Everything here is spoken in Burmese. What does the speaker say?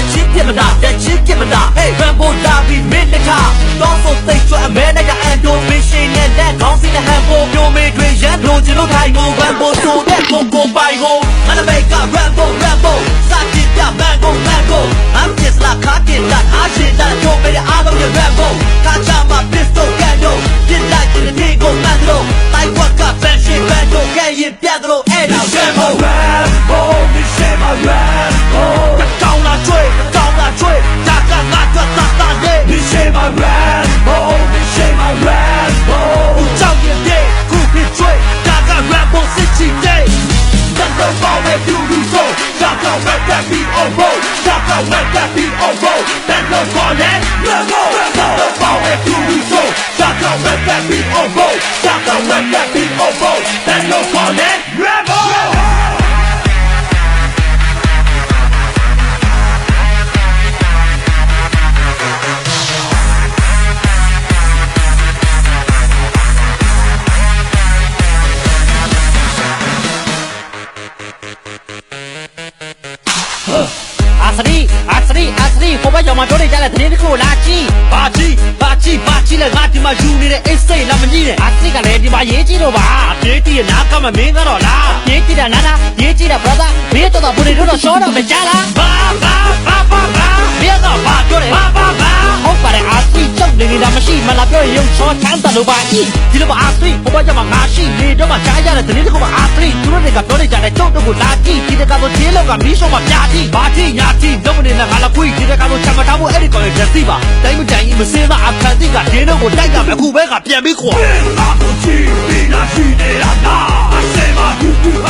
ရင်သွားတချင်းပြမနာတချင်းပြမနာ connaît le mot Le fort est tout nouveau Chacun veut faire vivre au beau Chacun veut faire vivre au beau T'as le connaît le mot ရီအစရီဟိုဘက်ရောက်မှတို့နေကြတဲ့သတင်းတစ်ခုလာကြည့်ဘာကြည့်ဘာကြည့်ဘာကြည့်လဲငါဒီမှာယူနေတဲ့အိတ်စိတ်လာမကြီးနဲ့အစရီကလည်းဒီမှာရေးကြည့်တော့ပါရေးကြည့်ရနာကမမင်းကတော့လားရေးကြည့်တာနာနာရေးကြည့်တာ brother မင်းတို့တော့ဘူရီတို့တော့ရှောတော့မကြလားဘာဘာဘာဘာဘာမင်းတော့ဘာပြောတယ်ဘာဘာ နေနေတာမရှိမလားပြောရင်ရုပ်ချောချမ်းသာလို့ပါဤဒီလိုပါအာစရီဟိုဘက်ကြောင်မှာငါရှိနေတော့မှကြားရတဲ့သတင်းတစ်ခုမှာအာစရီသူတို့တွေကပြောနေကြတဲ့တုတ်တုတ်ကိုလာကြည့်ဒီတကတော့သေးလောက်ကမီးရှော့မှာပြကြည့်ဘာကြီးညာကြီးလုံးမနေနဲ့ငါလာခွေးဒီတကတော့ချမထားဖို့အဲ့ဒီကောင်ရဲ့လက်စီပါတိုင်းမတိုင်ကြီးမစင်းသားအခန်းသိကဒင်းတော့ကိုတိုက်ကြမယ်အခုပဲကပြန်ပြီးခွာငါတို့ချီပြီးလာရှိနေတာနာအစဲမှာယူတူဟာဟာဒီ